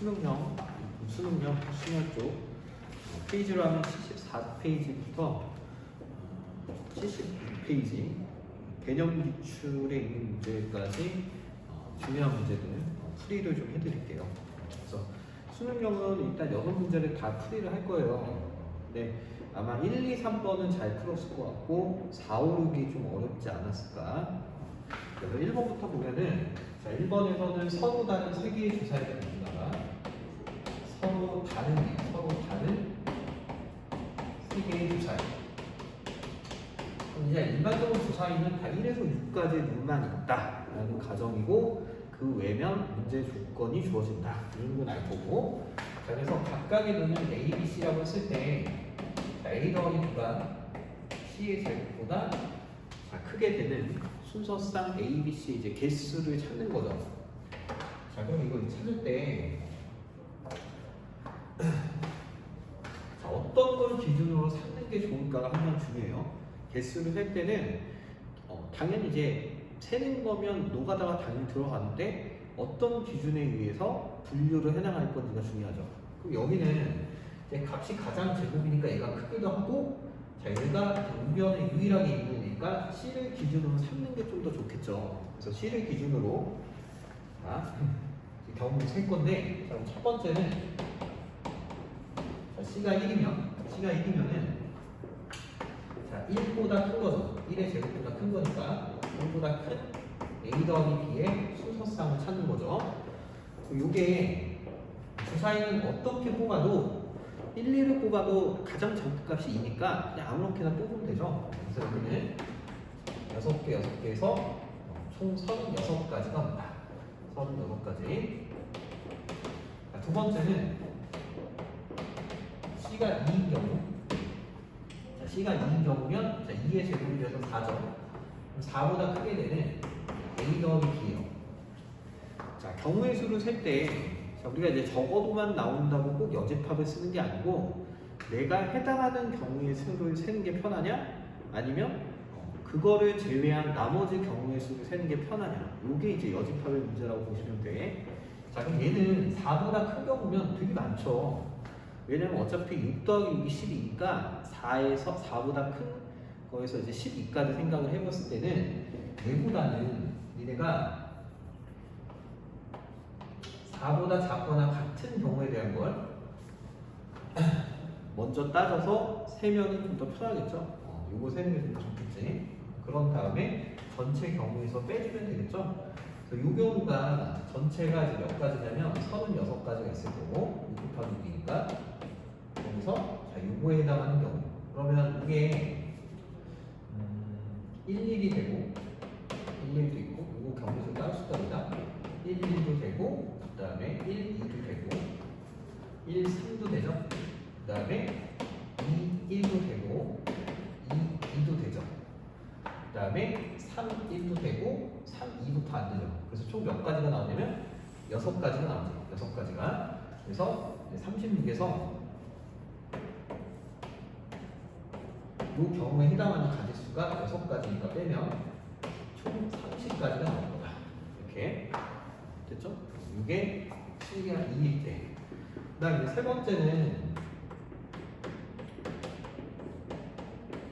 수능형, 수능형, 수능 쪽 어, 페이지로 하면 74페이지부터 72페이지 개념 기출에 있는 문제까지 어, 중요한 문제들 어, 풀이를 좀 해드릴게요. 그래서 수능형은 일단 여섯 문제를 다 풀이를 할 거예요. 네, 아마 1, 2, 3번은 잘 풀었을 것 같고 4, 5, 6이 좀 어렵지 않았을까. 그래서 1번부터 보면은 자 1번에서는 서로 다른 세 개의 주사위가 나옵니다. 서로 다른 게 서로 다른 세 개의 주사위. 그럼 이제 일반적으로 주사위는 다 1에서 6까지 눈만 있다라는 가정이고 그 외면 문제 조건이 주어진다. 이런 건 알 거고. 자, 그래서 각각의 눈을 A, B, C라고 했을 때 자, A 더하기 B가 C의 제곱보다 자, 크게 되는 순서상 A, B, C 이제 개수를 찾는 거죠. 자, 그럼 이걸 찾을 때 자, 어떤 걸 기준으로 삼는 게 좋을까가 항상 중요해요. 개수를 셀 때는 어, 당연히 이제 세는 거면 노가다가 당연히 들어가는데 어떤 기준에 의해서 분류를 해나갈 건지가 중요하죠. 그럼 여기는 이제 값이 가장 제곱이니까 얘가 크기도 하고 자 얘가 우변에 유일하게 있으니까 C를 기준으로 삼는 게 좀 더 좋겠죠. 그래서 C를 기준으로 자, 경우를 셀 건데 자, 첫 번째는 자, C가 1이면 C가 1이면은 자 1보다 큰 거죠. 1의 제곱보다 큰 거니까 1보다 큰 A 더하기 B의 순서상을 찾는 거죠. 요게 주사위는 어떻게 뽑아도 1, 2를 뽑아도 가장 적값이 2니까 그냥 아무렇게나 뽑으면 되죠. 그래서 여기는 6개, 6개에서 총 36가지가 온다. 36가지. 두 번째는 C가 2인 경우. 자, C가 2인 경우면 자, 2의 제곱이 돼서 4죠. 그럼 4보다 크게 되는 A 더하기 B예요. 자, 경우의 수를 셀 때, 자, 우리가 이제 적어도만 나온다고 꼭 여집합을 쓰는 게 아니고, 내가 해당하는 경우의 수를 세는 게 편하냐? 아니면 어, 그거를 제외한 나머지 경우의 수를 세는 게 편하냐? 이게 이제 여집합의 문제라고 보시면 돼. 자, 그럼 얘는 4보다 큰 경우면 되게 많죠. 왜냐면 어차피 6 더하기 6이 12니까 4에서 4보다 큰 거에서 이제 12까지 생각을 해봤을 때는 얘보다는 니네가 4보다 작거나 같은 경우에 대한 걸 먼저 따져서 세면은 좀 더 편하겠죠? 어, 요거 세는 게 좀 더 좋겠지? 그런 다음에 전체 경우에서 빼주면 되겠죠? 그래서 요 경우가 전체가 이제 몇 가지냐면 36가지가 있을 거고 6 곱하기 6이니까 여기서 자, 요거에 해당하는 경우. 그러면 이게 음, 1, 1이 되고 1, 1도 있고 요거 경우수 따로 수답이다. 1, 1도 되고 그 다음에 1, 2도 되고 1, 3도 되죠? 그 다음에 2, 1도 되고 2, 2도 되죠? 그 다음에 3, 1도 되고 3, 2부터 안 되죠? 그래서 총 몇 가지가 나오냐면 6가지가 나오죠. 6가지가. 그래서 36에서 이 경우에 해당하는 가지수가 6가지니까 빼면 총 30가지가 나온 거다. 이렇게 됐죠? 이게 C가 2일 때. 그 다음에 세 번째는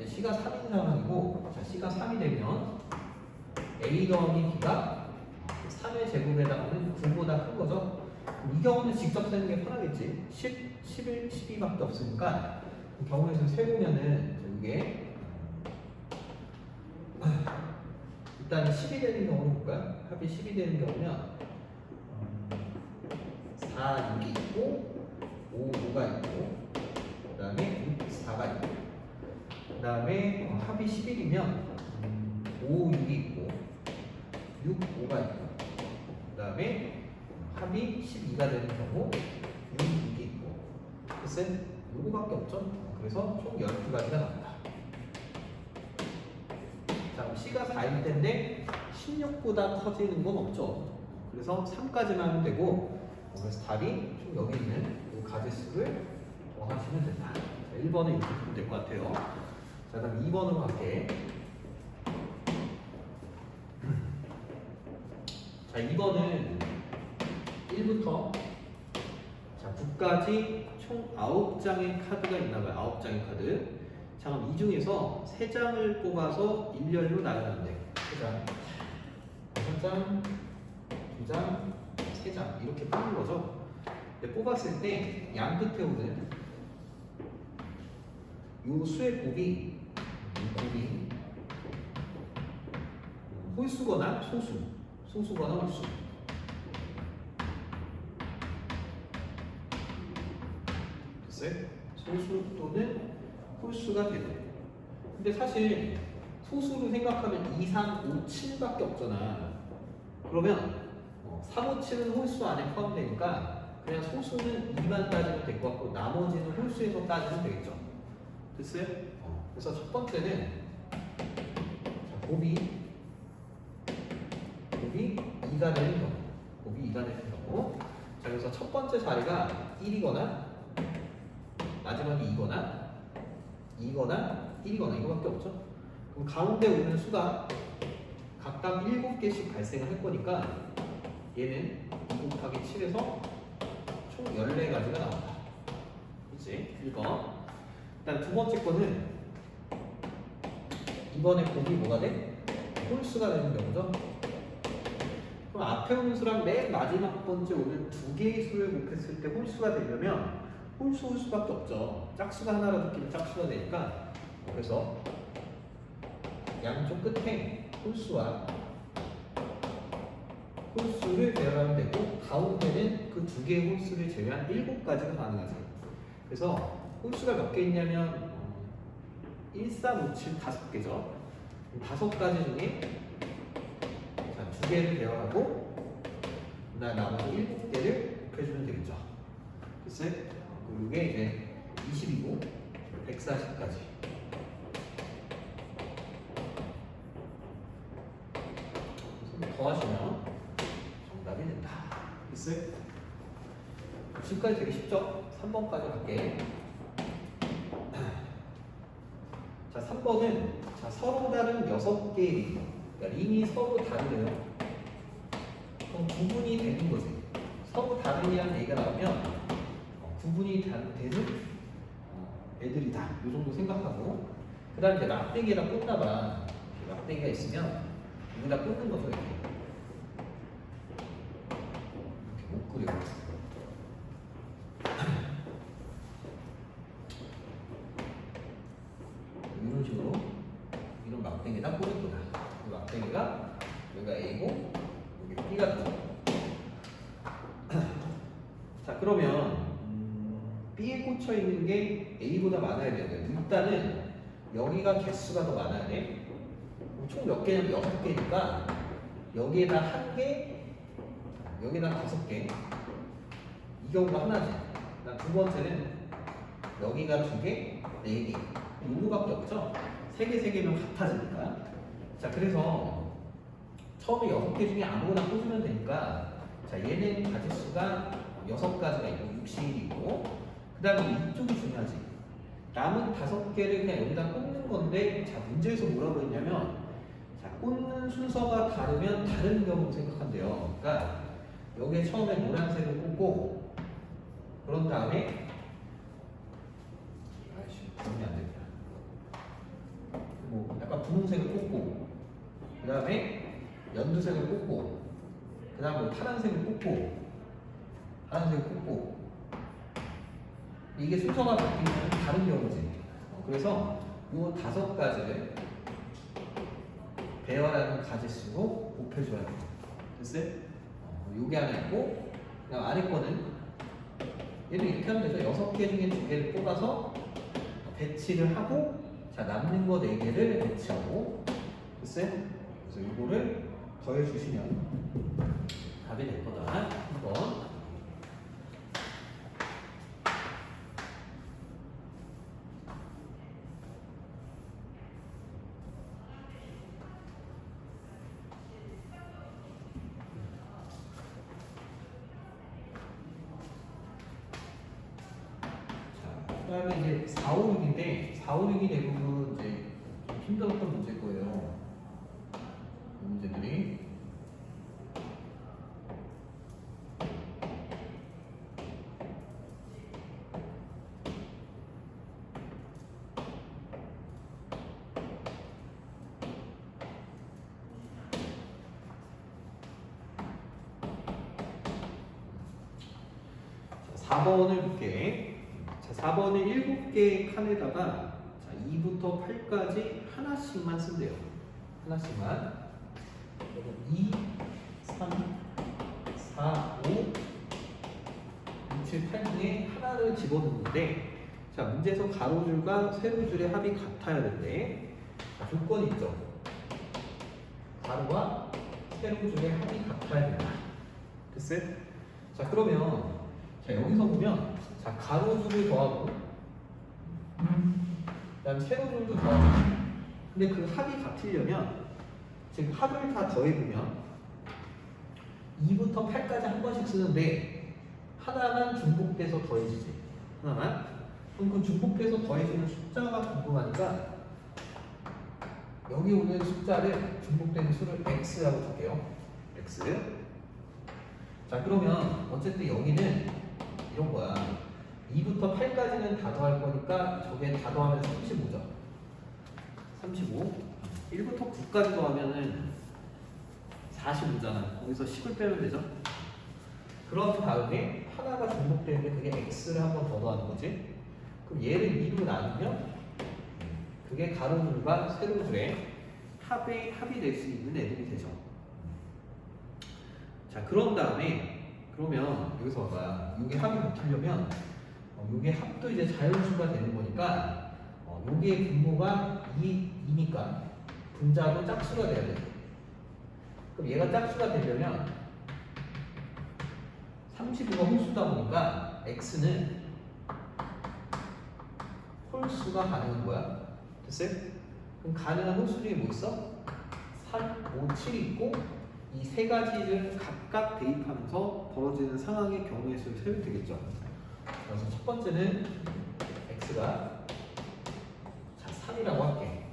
C가 3인 상황이고 자, C가 3이 되면 A 더하기 B가 3의 제곱에 해당하는 9보다 큰 거죠? 이 경우는 직접 세는 게 편하겠지. 10, 11, 12밖에 없으니까 그 경우에서 세보면은 이게 일단 10이 되는 경우를 볼까요? 합이 10이 되는 경우면 4, 6이 있고 5, 5가 있고 그 다음에 6, 4가 있고 그 다음에 합이 11이면 5, 6이 있고 6, 5가 있고 그 다음에 합이 12가 되는 경우 6, 6이 있고 글쎄 요거밖에 없죠? 그래서 총 12가지가 나온다 자 그럼 C가 4일 텐데 16보다 커지는 건 없죠 그래서 3까지만 하면 되고 어, 그래서 답이 총 여기 있는 이 가지수를 더하시면 된다 자, 1번은 이렇게 보면 될 것 같아요 자 그다음 2번으로 갈게 자 2번은 1부터 자, 9까지 총 9장의 카드가 있나 봐요. 9장의 카드. 자, 그럼 이 중에서 3장을 뽑아서 일렬로 나가면 돼. 3장. 6장, 2장, 3장. 이렇게 뽑는 거죠. 근데 뽑았을 때 양 끝에 오는 요 수의 곱이 이 곱이 홀수거나 소수, 소수거나 홀수. 됐어요? 소수 또는 홀수가 되는. 근데 사실 소수로 생각하면 2, 3, 5, 7밖에 없잖아. 그러면 어, 3, 5, 7은 홀수 안에 포함되니까 그냥 소수는 2만 따지면 될 것 같고 나머지는 홀수에서 따지면 되겠죠. 됐어요? 어, 그래서 첫 번째는 자, 곱이 곱이 2가 되는 경우 곱이 2가 되는 경우 자 그래서 첫 번째 자리가 1이거나 마지막이 2거나 2거나 1이거나 이거밖에 없죠 그럼 가운데 오는 수가 각각 7개씩 발생을 할 거니까 얘는 2 곱하기 7에서 총 14가지가 나온다 그치? 1번 일단 두 번째 거는 이번에 곱이 뭐가 돼? 홀수가 되는 경우죠. 그럼 앞에 오는 수랑 맨 마지막 번째 오는 두 개의 수를 곱했을 때 홀수가 되려면 홀수 올 수밖에 없죠. 짝수가 하나라도 끼면 짝수가 되니까 그래서 양쪽 끝에 홀수와 홀수를 배열하면 되고 가운데는 그 두 개의 홀수를 제외한 일곱 가지가 가능하세요. 그래서 홀수가 몇 개 있냐면 1, 3, 5, 7 다섯 개죠. 다섯 가지 중에 자, 두 개를 배열하고 그다음 나머지 일곱 개를 곱해주면 되겠죠. 그리고 이게 이제 20이고 140까지. 더하시면 정답이 된다. 됐어요? 지금까지 되게 쉽죠? 3번까지 갈게. 자, 3번은 자, 서로 다른 6개의 링. 그러니까 링이 서로 다르래요. 그럼 구분이 되는 거지. 서로 다른이라는 얘기가 나오면 어, 구분이 다- 되는 어, 애들이다. 이 정도 생각하고. 그 다음에 이제 막대기에다 꽂나봐. 막대기가 있으면 여기다 꽂는 거죠. 이렇게 못 그려. 이런 식으로 이런 막대기에다 꽂을 거다. 이 막대기가 여기가 A고 여기 B가 되죠. 자 그러면 음, B에 꽂혀 있는 게 A보다 많아야 돼요. 일단은 여기가 개수가 더 많아야 돼. 총 몇 개냐면 여섯 개니까 여기에다 한 개, 여기에다 다섯 개. 이 경우가 하나지. 두 번째는 여기가 두 개, 네 개. 요거밖에 없죠. 세 개, 세 개면 같아지니까. 자, 그래서 처음에 여섯 개 중에 아무거나 꽂으면 되니까 자, 얘는 가지수가 여섯 가지가 있고 61이고 그 다음에 이쪽이 중요하지. 남은 다섯 개를 그냥 여기다 꽂는 건데 자, 문제에서 뭐라고 했냐면 자, 꽂는 순서가 다르면 다른 경우 생각한대요. 그러니까 여기에 처음에 노란색을 꽂고 그런 다음에 아이씨, 분이 안 됩니다. 뭐 약간 분홍색을 꽂고 그 다음에 연두색을 꽂고 그 다음에 뭐 파란색을 꽂고 파란색을 꽂고 이게 순서가 바뀌면 다른 경우지 어, 그래서 요 다섯 가지를 배열하는 가지수로 곱해줘야 돼요 됐어요? 어, 요게 하나 있고 그 다음 아래 거는 얘도 이렇게 하면 되죠 여섯 개 중에 두 개를 뽑아서 배치를 하고 자 남는 거 네 개를 배치하고 됐어요? 그래서 이거를 더해 주시면 답이 될 거다. 한번 그 다음에 이제 4, 5, 6인데 4, 5, 6이 대부분 이제 좀 힘들었던 문제일 거예요. 문제들이. 4번을 볼게. 자, 4번은 7개의 칸에다가 자, 2부터 8까지 하나씩만 쓴대요. 하나씩만. 그리고 2, 3, 4, 5, 6, 7, 8 중에 하나를 집어넣는데 자, 문제에서 가로줄과 세로줄의 합이 같아야 되는데 자, 조건이 있죠. 가로와 세로줄의 합이 같아야 된다. 됐어요? 자, 그러면 자, 여기서 보면 자, 가로줄을 더하고 그다음 세로줄도 더하고. 근데 그 합이 같으려면 지금 합을 다 더해보면 2부터 8까지 한 번씩 쓰는데 하나만 중복돼서 더해지지. 하나만. 그럼 그 중복돼서 더해지는 숫자가 궁금하니까 여기 오는 숫자를 중복되는 수를 x라고 줄게요. x. 자 그러면 어쨌든 여기는 이런 거야 2부터 8까지는 다 더할 거니까 저게 다 더하면 35죠. 35 1부터 9까지 더하면은 45잖아 거기서 10을 빼면 되죠? 그런 다음에 하나가 중복되는데 그게 x를 한 번 더 더하는 거지? 그럼 얘를 2로 나누면 그게 가로줄과 세로줄의 합의, 합이 될 수 있는 애들이 되죠. 자 그런 다음에 그러면 여기서 봐봐 이게 합이 붙으려면 어, 이게 합도 이제 자연수가 되는 거니까 어, 요게 분모가 2, 2니까 분자도 짝수가 돼야 돼 그럼 얘가 짝수가 되려면 35가 홀수다 보니까 x는 홀수가 가능한 거야 됐어요? 그럼 가능한 홀수 중에 뭐 있어? 3, 5, 7 있고 이 세 가지를 각각 대입하면서 벌어지는 상황의 경우의 수를 세면 되겠죠. 그래서 첫 번째는 x가 자 3이라고 할게.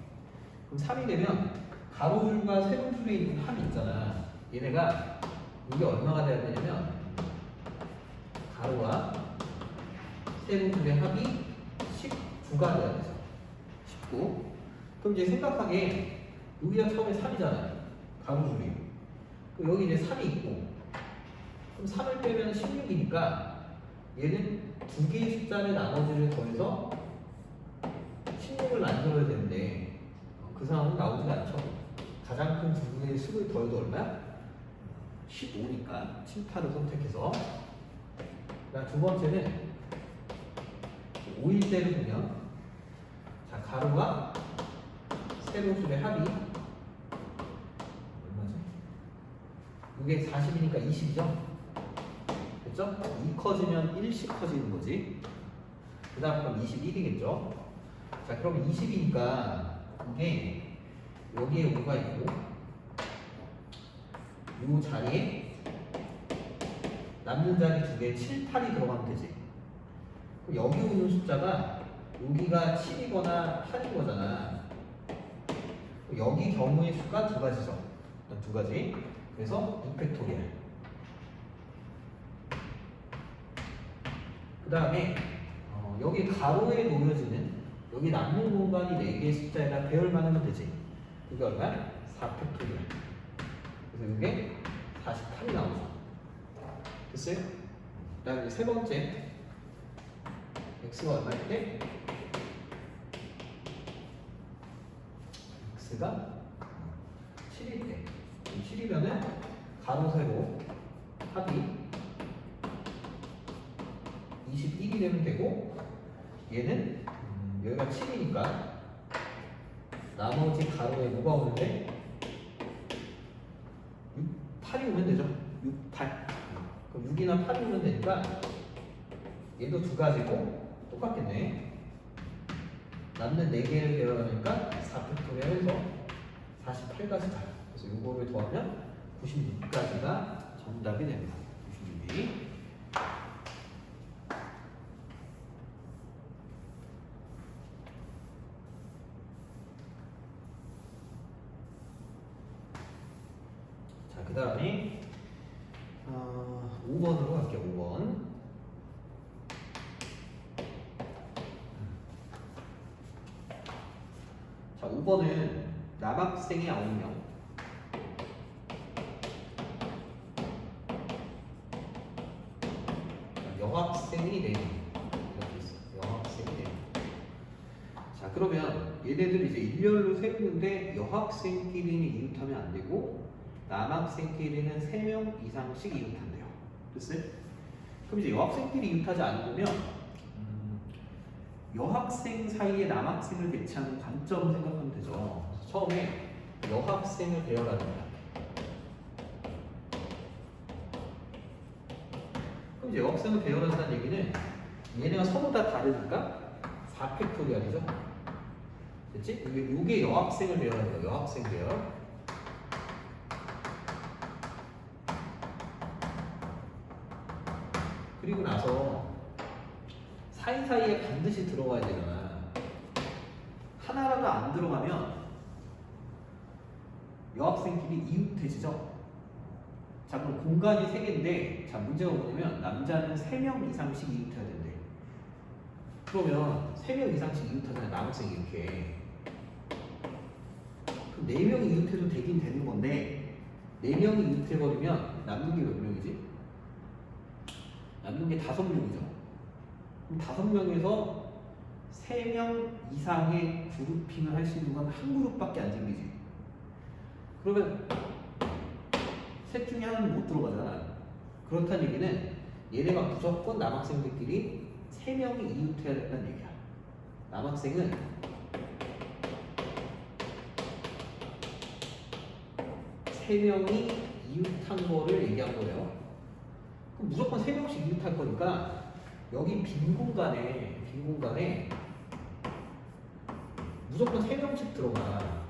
그럼 3이 되면 가로줄과 세로줄에 있는 합이 있잖아. 얘네가 이게 얼마가 돼야 되냐면 가로와 세로줄의 합이 19가 돼야 되죠. 19. 그럼 이제 생각하게 여기가 처음에 3이잖아요. 가로줄이. 그럼 여기 이제 3이 있고 그럼 3을 빼면 16이니까 얘는 두 개의 숫자의 나머지를 더해서 16을 만들어야 되는데 어, 그 상황은 나오지가 않죠. 가장 큰두 개의 수를 더해도 얼마야? 15니까 7, 8을 선택해서 두 번째는 5일 때를 보면 자 가로와 세로줄의 합이 얼마지? 이게 40이니까 20이죠? 그죠? 2 커지면 1씩 커지는 거지. 그 다음 그럼 21이겠죠? 자, 그럼 20이니까 이게 여기에 5가 있고 이 자리에 남는 자리 두 개 7, 8이 들어가면 되지. 여기 오는 숫자가 여기가 7이거나 8인 거잖아. 여기 경우의 수가 두 가지죠. 두 가지. 그래서 6팩토리얼. 그 다음에 어, 여기 가로에 놓여지는 여기 남는 공간이 4개의 숫자에다 배열만 하면 되지. 그게 얼마야? 4팩토리얼. 그래서 이게 48이 나오죠. 됐어요? 그 다음에 세 번째 x가 얼마일 때? x가 7일 때 7이면은 가로 세로 합이 21이 되면 되고 얘는 음, 여기가 7이니까 나머지 가로에 뭐가 오는데? 6, 8이 오면 되죠. 6, 8 그럼 6이나 8이 오면 되니까 얘도 두 가지고 똑같겠네. 남는 4개를 배열하니까 4팩토리얼 해서 48까지 가요. 그래서 이거를 더하면 96까지가 정답이 됩니다. 96이 5번은 남학생의 9명 여학생이 4명 이렇게 있어요. 여학생이 4명 자 그러면 얘네들 이제 일렬로 세우는데 여학생끼리는 이웃하면 안 되고 남학생끼리는 3명 이상씩 이웃한대요. 글쎄? 그럼 이제 여학생끼리 이웃하지 않으면 여학생 사이에 남학생을 배치하는 관점 생각하면 되죠. 처음에 여학생을 배열합니다. 그럼 이제 여학생을 배열한다는 얘기는 얘네가 서로 다 다르니까 4팩토리얼이죠. 됐지? 이게 요게 여학생을 배열하는 거야. 여학생 배열. 그리고 나서 사이 사이에 반드시 들어가야 되잖아. 하나라도 안 들어가면 여학생끼리 이웃해지죠. 자 그럼 공간이 세 개인데 자 문제가 뭐냐면 남자는 세명 이상씩 이웃해야 된대. 그러면 세명 이상씩 이웃하잖아요. 남학생이 이렇게. 그럼 네 명이 이웃해도 되긴 되는 건데 네 명이 이웃해버리면 남는 게 몇 명이지? 남는 게 다섯 명이죠. 다섯 명에서 세 명 이상의 그룹핑을 할 수 있는 건 한 그룹밖에 안 생기지. 그러면 셋 중에 하나는 못 들어가잖아. 그렇다는 얘기는 얘네가 무조건 남학생들끼리 세 명이 이웃해야 된다는 얘기야. 남학생은 세 명이 이웃한 거를 얘기한 거예요. 그럼 무조건 세 명씩 이웃할 거니까 여기 빈 공간에 빈 공간에 무조건 세 명씩 들어가.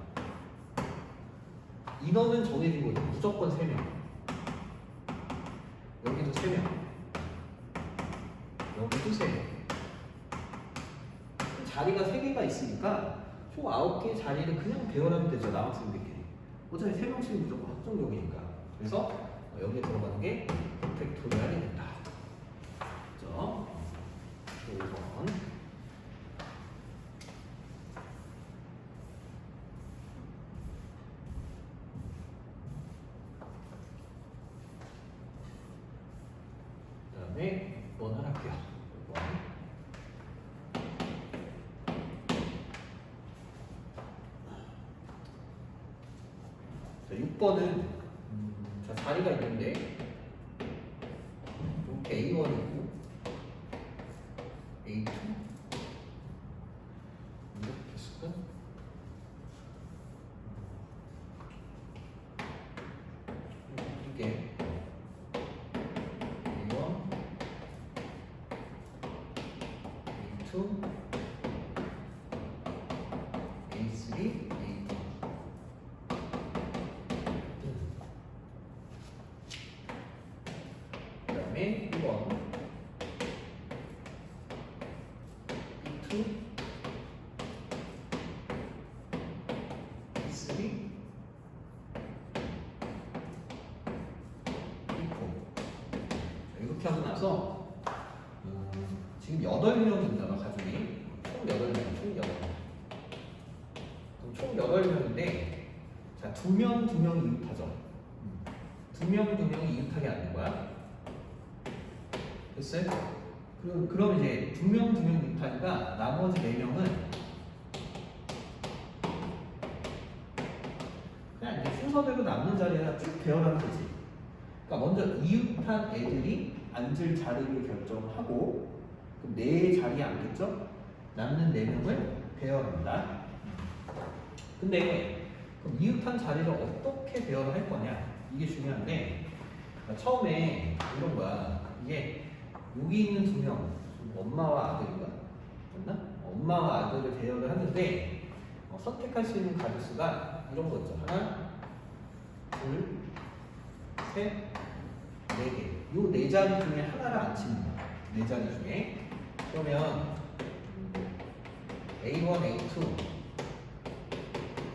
인원은 정해진 거죠. 무조건 세 명. 여기도 세 명. 여기도 세 명. 자리가 세 개가 있으니까 총 아홉 개의 자리를 그냥 배열하면 되죠. 남학생들끼리. 어차피 세 명씩은 무조건 확정적이니까. 그래서 어, 여기에 들어가는 게 팩토리얼이 된다. 그죠? 5번. 그다음에 6번을 할게요. 6번. 자, 6번은 음, 자, 자리가 있는데 1번 2, 2 두 명, 두명 이웃하니까 나머지 네 명은 그냥 이제 순서대로 남는 자리에 쭉 배열하면 되지. 그러니까 먼저 이웃한 애들이 앉을 자리를 결정하고 그럼 네 자리에 앉겠죠? 남는 네 명을 배열한다. 근데 그럼 이웃한 자리를 어떻게 배열을 할 거냐 이게 중요한데 그러니까 처음에 이런 거야 이게 여기 있는 두 명 엄마와 아들인가? 맞나? 엄마와 아들을 배열을 하는데 어, 선택할 수 있는 가족 수가 이런 거죠. 하나 둘 셋 네 개 요 네 자리 중에 하나를 안 칩니다. 네 자리 중에. 그러면 A1, A2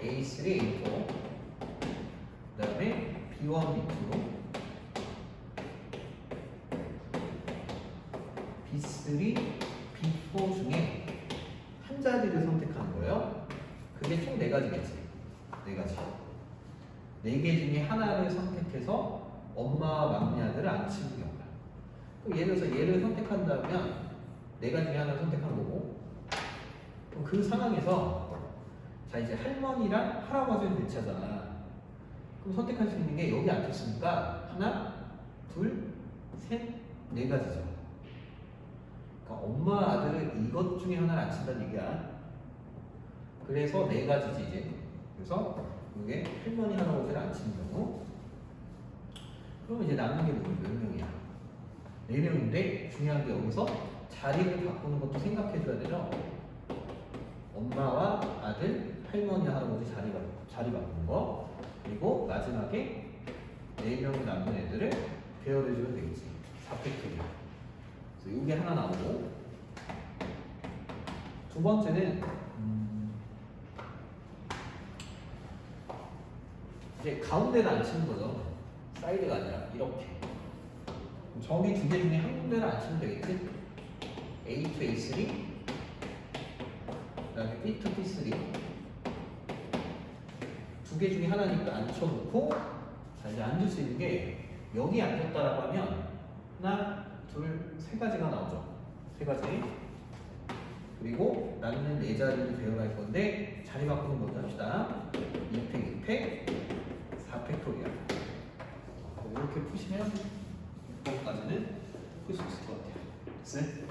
A3, A4 그 다음에 B1, B2 B3, B4 중에 한 자리를 선택하는 거예요. 그게 총 네 가지겠지. 네 가지. 네 개 중에 하나를 선택해서 엄마와 막내 아들을 안 치는 경우야. 그럼 예를 들어서 얘를 선택한다면 네 가지 중에 하나를 선택한 거고 그럼 그 상황에서 자 이제 할머니랑 할아버지를 대체하잖아. 그럼 선택할 수 있는 게 여기 앉혔으니까 하나, 둘, 셋, 네 가지죠. 그러니까 엄마 아들을 이것 중에 하나를 앉힌다는 얘기야. 그래서 네 가지지 이제. 그래서 이게 할머니 할아버지를 앉히는 경우. 그럼 이제 남는 게 뭐야? 몇 명이야? 네 명인데 중요한 게 여기서 자리를 바꾸는 것도 생각해 줘야 되죠. 엄마와 아들, 할머니, 할아버지 자리 바 자리 바꾸는 거. 그리고 마지막에 네 명이 남는 애들을 배열해 주면 되겠지. 4팩토리얼. 그래서 이게 하나 나오고 두 번째는 음, 이제 가운데를 안 치는 거죠. 사이드가 아니라 이렇게. 저기 두개 중에 한 군데를 안 치면 되겠지? A to A3 그다음에 B to B3 두 개 중에 하나니까 앉혀놓고 자 이제 앉을 수 있는 게 여기 앉았다라고 하면 하나 둘 세 가지가 나오죠. 세 가지. 그리고 나는 네 자리를 배열할 건데 자리 바꾸는 먼저 합시다. 2팩 2팩 4팩토리얼 이렇게 푸시면 6번까지는 풀 수 있을 것 같아요. 됐어요?